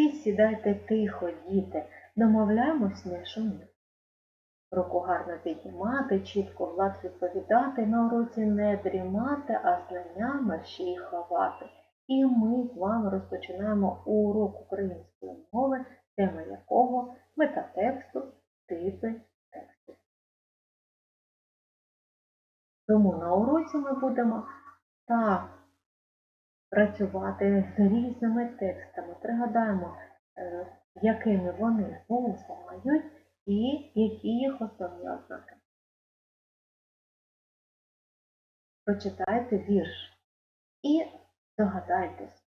Всі сідайте тихо, діти, домовляємось не шуміти. Руку гарно піднімати, чітко влад відповідати, на уроці не дрімати, а знання мерщій ховати. І ми з вами розпочинаємо урок української мови, тема якого мета тексту, типи тексту. Тому на уроці ми будемо так працювати з різними текстами. Пригадаємо, е, якими вони бувають і які їх основні ознаки. Прочитайте вірш і догадайтесь,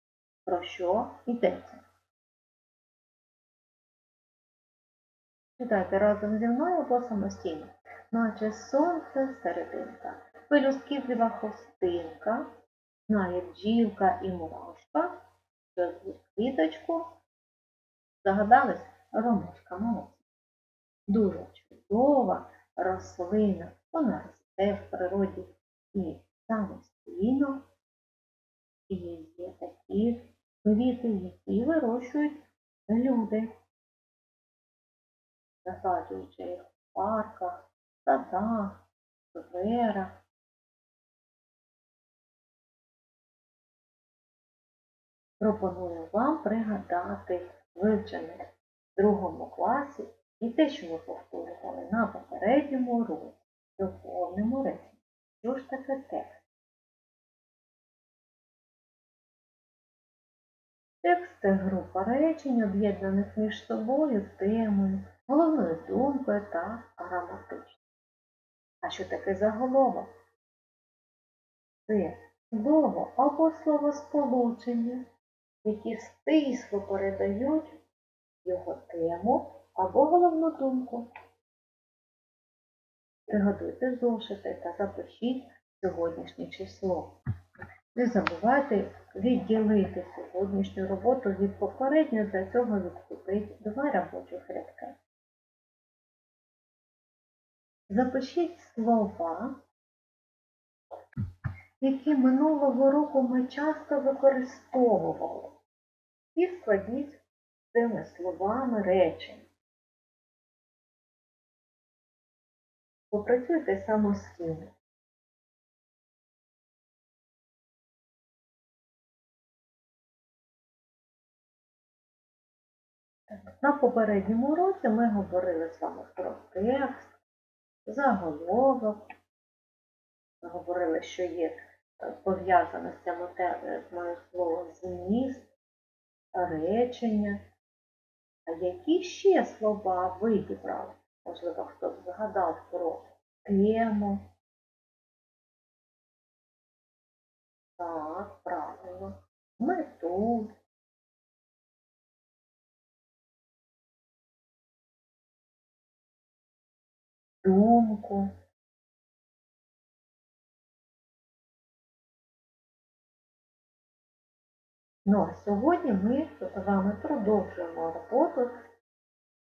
про що йдеться. Читайте разом зі мною або самостійно. Наче сонце серединка, пелюстківлива хостинка, знає бджілка і мурашка, що квіточку. Загадались ромашка молодці. Дуже чудова рослина. Вона росте в природі і самостійно. І є такі квіти, які вирощують люди, засаджуючи їх в парках, садах, скверах. Пропоную вам пригадати вивчене в другому класі і те, що ви повторювали на попередньому уроці, доповнимо речення. Що ж таке текст? Текст це група речень, об'єднаних між собою темою, головною думкою та граматично. А що таке заголовок? Це слово або словосполучення, які стисло передають його тему або головну думку. Приготуйте зошити та запишіть сьогоднішнє число. Не забувайте відділити сьогоднішню роботу від попередньої, для цього відступить два робочих рядки. Запишіть слова, які минулого року ми часто використовували, і складіть цими словами речення. Попрацюйте самостійно. На попередньому уроці ми говорили з вами про текст, заголовок. Говорили, що є пов'язане з цими темою слово зміст, речення. А які ще слова ви підбрали? Можливо, хтось згадав про тему. Так, правильно. Мету. Думку. Ну, а сьогодні ми з вами продовжуємо роботу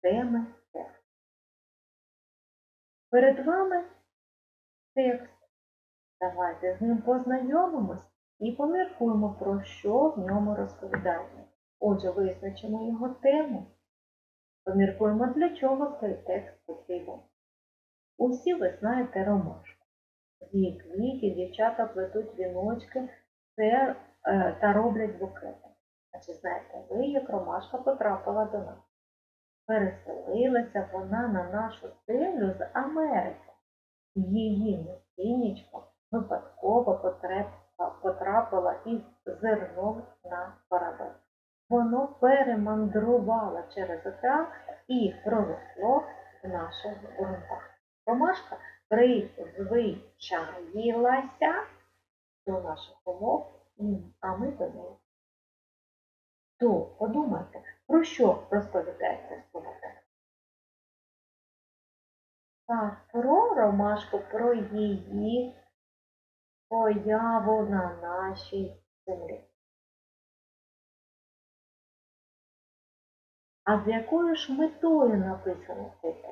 теми тексту. Перед вами текст. Давайте з ним познайомимось і поміркуємо, про що в ньому розповідаємо. Отже, визначимо його тему. Поміркуємо, для чого цей текст потрібен. Усі ви знаєте ромашку. Її квітів дівчата плетуть віночки це, та роблять букети. А чи знаєте ви, як ромашка потрапила до нас? Переселилася вона на нашу землю з Америки. Її насіннячко випадково потрапила із зерном на корабель. Воно перемандрувало через океан і проросло в наших ґрунтах. Ромашка призвичаїлася до наших умов, м, а ми до. То подумайте, про що розповідається слово? Так, про ромашку, про її появу на нашій землі. А з якою ж метою написано цей?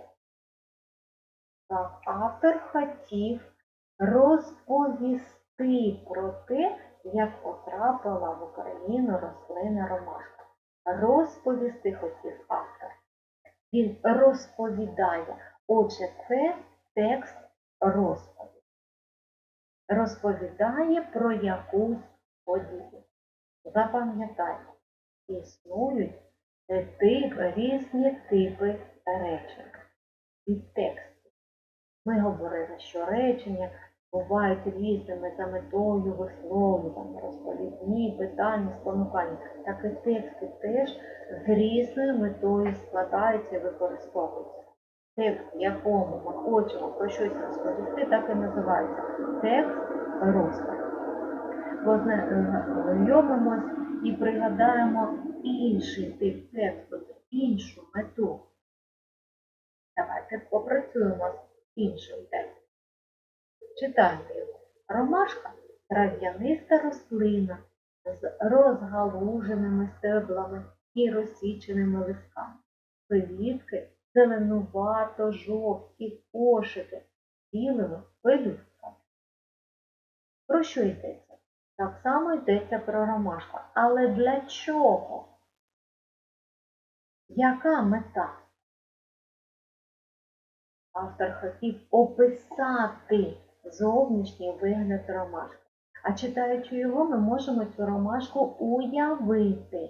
Так, автор хотів розповісти про те, як потрапила в Україну рослина ромашка. розповісти хотів автор. Він розповідає. Отже, це текст розповідь. Розповідає про якусь подію. Запам'ятайте, існують тип, різні типи речень і текстів. Ми говорили, що речення бувають різними за метою висловлювання, розповідні, питання, спонукання. Так і тексти теж з різною метою складаються і використовуються. Текст, в якому ми хочемо про щось розповісти, так і називається текст розповідь. Познайомимось і пригадаємо інший тип тексту, іншу мету. Давайте попрацюємо з іншим текстом. Його. Ромашка трав'яниста рослина з розгалуженими стеблами і розсіченими листками. Квітки зеленувато жовті кошики білими пелюстками. Про що йдеться? Так само йдеться про ромашку. Але для чого? Яка мета? Автор хотів описати зовнішній вигляд ромашки. А читаючи його, ми можемо цю ромашку уявити.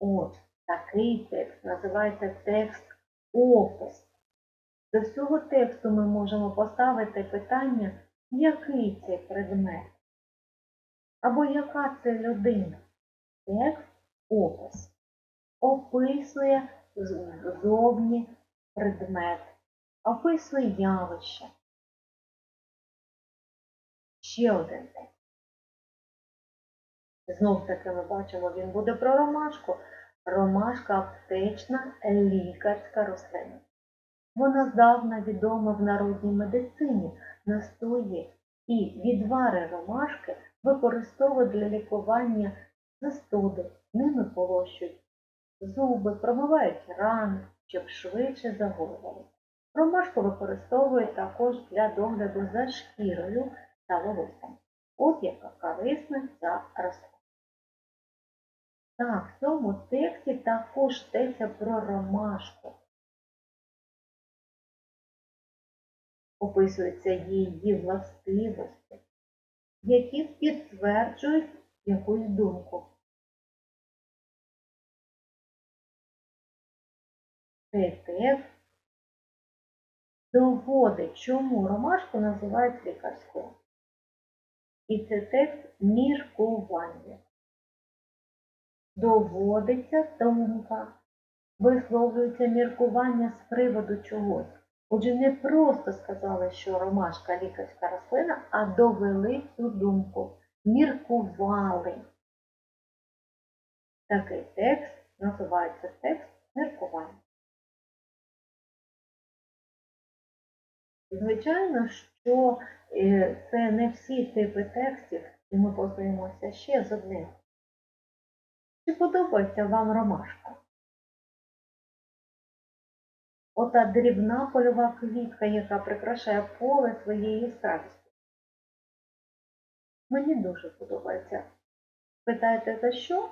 От, такий текст називається текст опис. До всього тексту ми можемо поставити питання, який це предмет, або яка це людина. Текст опис описує зовні предмет, описує явище. Ще один текст. Знов таки ми бачимо, він буде про ромашку. Ромашка аптечна лікарська рослина. Вона здавна відома в народній медицині, настої і відвари ромашки використовують для лікування застуди, ними полощують зуби, промивають рани, щоб швидше загоювали. Ромашку використовують також для догляду за шкірою та волоссям. От яка корисна ця рослина. Так, в цьому тексті також йдеться про ромашку. Описуються її властивості, які підтверджують якусь думку. Цей текст доводить, чому ромашку називають лікарською. І це текст міркування. Доводиться думка, висловлюється міркування з приводу чогось. Отже, не просто сказали, що ромашка лікарська рослина, а довели цю думку, міркували. Такий текст називається текст Звичайно, що е, це не всі типи текстів, і ми познайомимося ще з одним. Чи подобається вам ромашка? Ота дрібна польова квітка, яка прикрашає поле своєю яскравістю. Мені дуже подобається. Питаєте за що?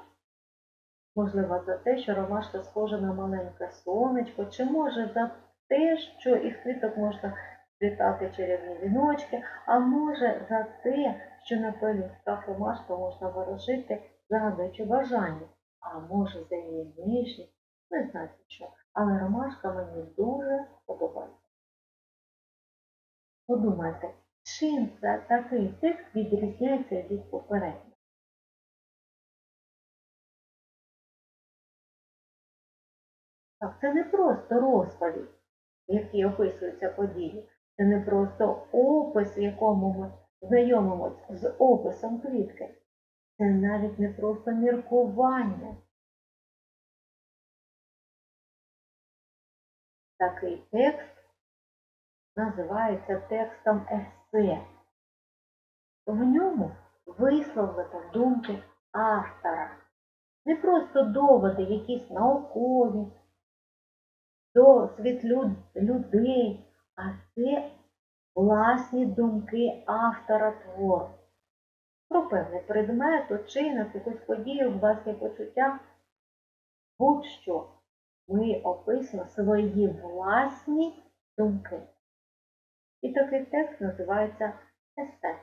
Можливо, за те, що ромашка схожа на маленьке сонечко, чи може за те, що із квіток можна сплітати чарівні віночки, а може за те, що на пелюстках ромашка можна ворожити загадуючи бажання, а може за її ніжність, не знаю що, але ромашка мені дуже подобається. Подумайте, чим це такий текст відрізняється від попереднього? Так, це не просто розповідь, в якій описуються події. Це не просто опис, в якому ми знайомимося з описом квітки. Це навіть не просто міркування. Такий текст називається текстом есе. В ньому висловлено думки автора. Не просто доводи, якісь наукові, досвід люд- людей, а це власні думки автора твору. Про певний предмет, учинок, якусь подію, власні почуття будь-що. Ми описуємо свої власні думки. І такий текст називається есе.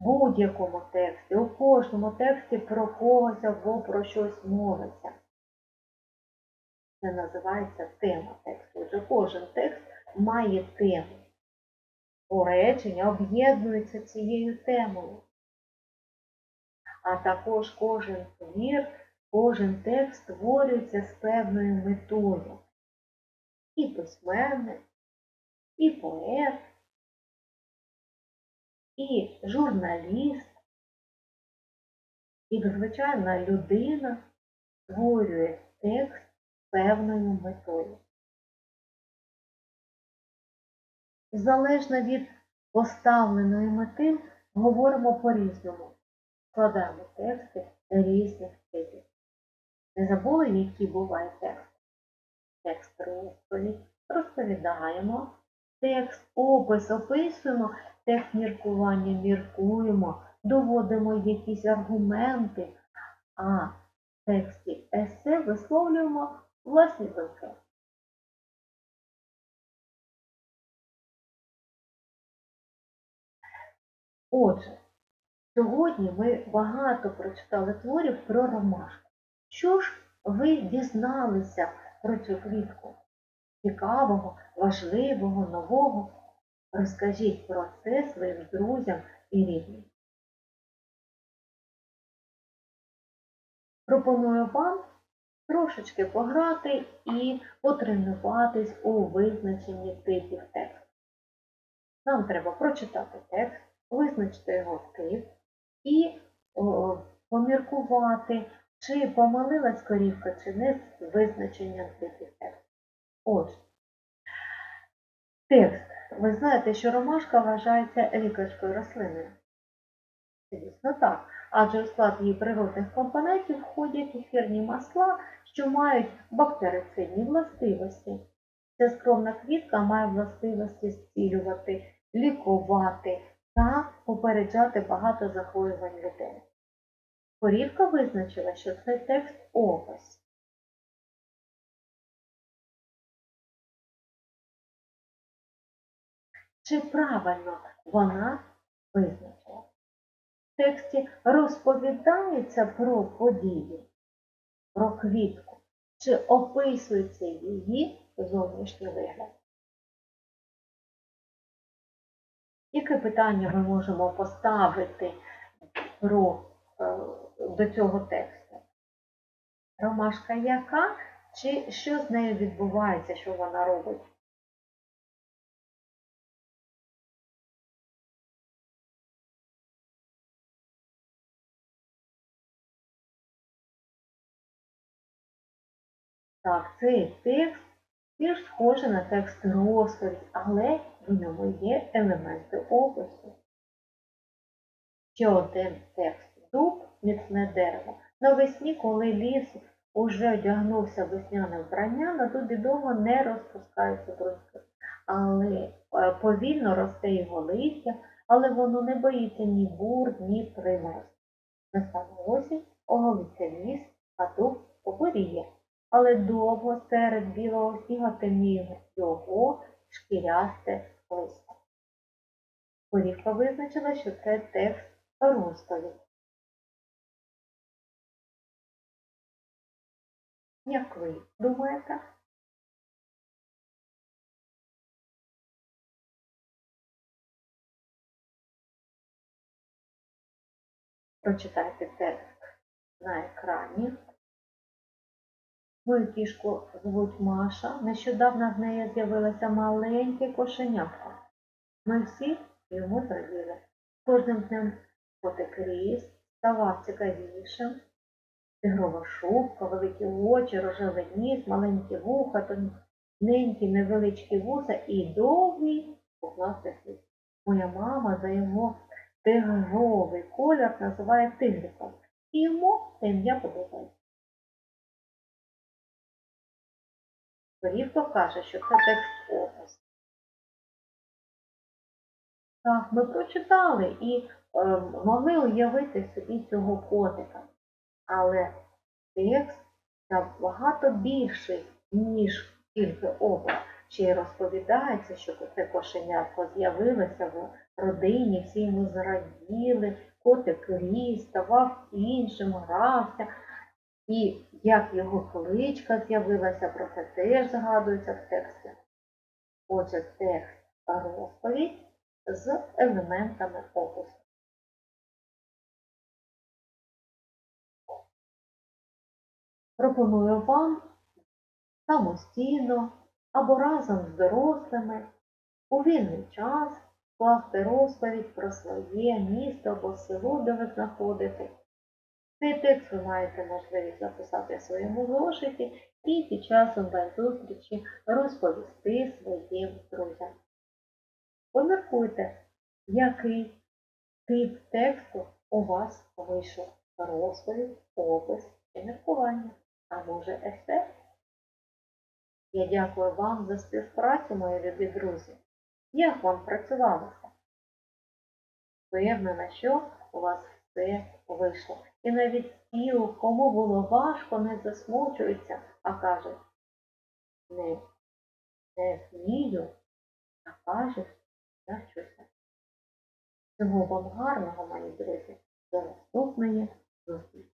В будь-якому тексті, у кожному тексті про когось або про щось мовиться. Це називається тема тексту. Отже, кожен текст має тему. У речення об'єднується цією темою. А також кожен твір, кожен текст створюється з певною метою. І письменник, і поет, і журналіст, і звичайна людина створює текст певною метою. Залежно від поставленої мети, говоримо по-різному, складаємо тексти різних типів. Не забули, які буває текст? Текст розповідь, розповідаємо, текст опис описуємо, текст міркування міркуємо, доводимо якісь аргументи, а в тексті есе висловлюємо власні думки. Отже, сьогодні ми багато прочитали творів про ромашку. Що ж ви дізналися про цю квітку? Цікавого, важливого, нового? Розкажіть про це своїм друзям і рідним. Пропоную вам трошечки пограти і потренуватись у визначенні типів тексту. Нам треба прочитати текст, визначити його тип і о, поміркувати, чи помилилась корівка, чи не з визначенням типів тексту. Отже, текст. Ви знаєте, що ромашка вважається лікарською рослиною. Звісно, так. Адже у склад її природних компонентів входять ефірні масла, що мають бактерицидні властивості. Ця скромна квітка має властивості зцілювати, лікувати та попереджати багато захворювань людей. Корівка визначила, що це текст опис. Чи правильно вона визначила? В тексті розповідається про події, про квітку, чи описується її зовнішній вигляд? Яке питання ми можемо поставити про, е, до цього тексту? Ромашка яка, чи що з нею відбувається, що вона робить? Так, цей текст більш схожий на текст розповідь, але в ньому є елементи опису. Ще один текст дуб, міцне дерево. Навесні, коли ліс уже одягнувся весняне вбрання, на дубі довго не розпускаються бруньки. Але е, повільно росте його листя, але воно не боїться ні бур, ні примороз. Настане осінь, оголиться ліс, а дуб поборіє але довго серед білого снігу темніє його шкірясте листя. Корівка визначила, що це текст розповідь. Як ви думаєте? Прочитайте текст на екрані. Мою кішку звуть Маша. Нещодавно в неї з'явилося маленьке кошенятко. Ми всі йому зраділи. Кожним днем котик ріс, ставав цікавішим. Тигрова шубка, великі очі, рожевий ніс, маленькі вуха, тоненькі невеличкі вуса і довгий пухнастий хвіст. Моя мама за його тигровий колір називає тигриком. І йому це ім'я подобається. Корівка каже, що це текст опис. Так, ми прочитали і е, могли уявити собі цього котика. Але текст набагато більший, ніж тільки образ. Ще й розповідається, що це кошенятко з'явилося в родині, всі йому зраділи, котик ріс, ставав іншим, грався. І як його кличка з'явилася, про це теж згадується в тексті. Отже, текст розповідь з елементами опису. Пропоную вам самостійно або разом з дорослими у вільний час скласти розповідь про своє місто або село, де ви знаходитесь. Цей текст ви маєте можливість записати в своєму зошиті і під час онлайн-зустрічі розповісти своїм друзям. Поміркуйте, який тип тексту у вас вийшов розповідь, опис чи міркування, а може есе. Я дякую вам за співпрацю, мої любі друзі. Як вам працювалося? Впевнена, що у вас все вийшло. І навіть ті, кому було важко, не засмучуються, а кажуть, не, не вмію, а кажуть, навчуся. Всього вам гарного, мої друзі, до наступної зустрічі.